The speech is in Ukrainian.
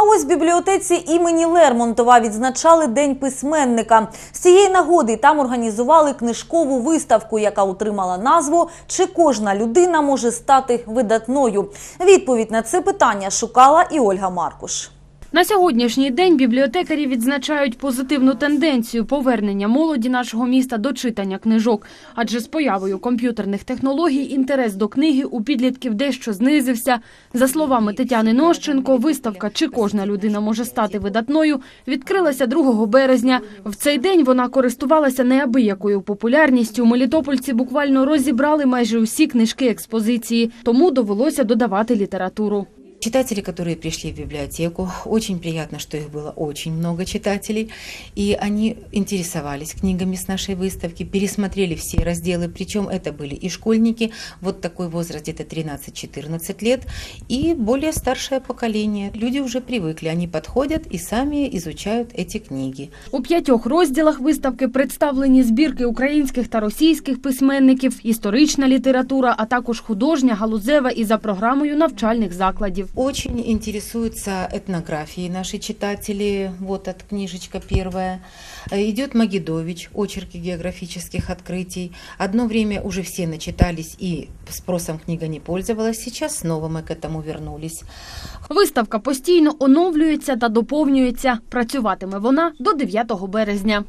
А ось в бібліотеці імені Лермонтова відзначали День письменника. З цієї нагоди там організували книжкову виставку, яка отримала назву Чи кожна людина може стати видатною? Відповідь на це питання шукала і Ольга Маркуш. На сьогоднішній день бібліотекарі відзначають позитивну тенденцію повернення молоді нашого міста до читання книжок. Адже з появою комп'ютерних технологій інтерес до книги у підлітків дещо знизився. За словами Тетяни Нощенко, виставка «Чи кожна людина може стати видатною» відкрилася 2 березня. В цей день вона користувалася неабиякою популярністю. Мелітопольці буквально розібрали майже усі книжки експозиції, тому довелося додавати літературу. Читатели, которые пришли в библиотеку, очень приятно, что их было очень много читателей, и они интересовались книгами с нашей выставки, пересмотрели все разделы, причем это были и школьники, вот такой возраст где-то 13-14 лет, и более старшее поколение. Люди уже привыкли, они подходят и сами изучают эти книги. У п'ятьох розділах виставки представлені збірки українських та російських письменників, історична література, а також художня, галузева і за програмою навчальних закладів. Очень интересуются этнографией наши читатели. Вот от книжечка первая. Э, Идет Магидович, очерки географических открытий. Одно время уже все начитались и спросом книга не пользовалась. Сейчас снова мы к этому вернулись. Виставка постійно оновлюється та доповнюється. Працюватиме вона до 9 березня.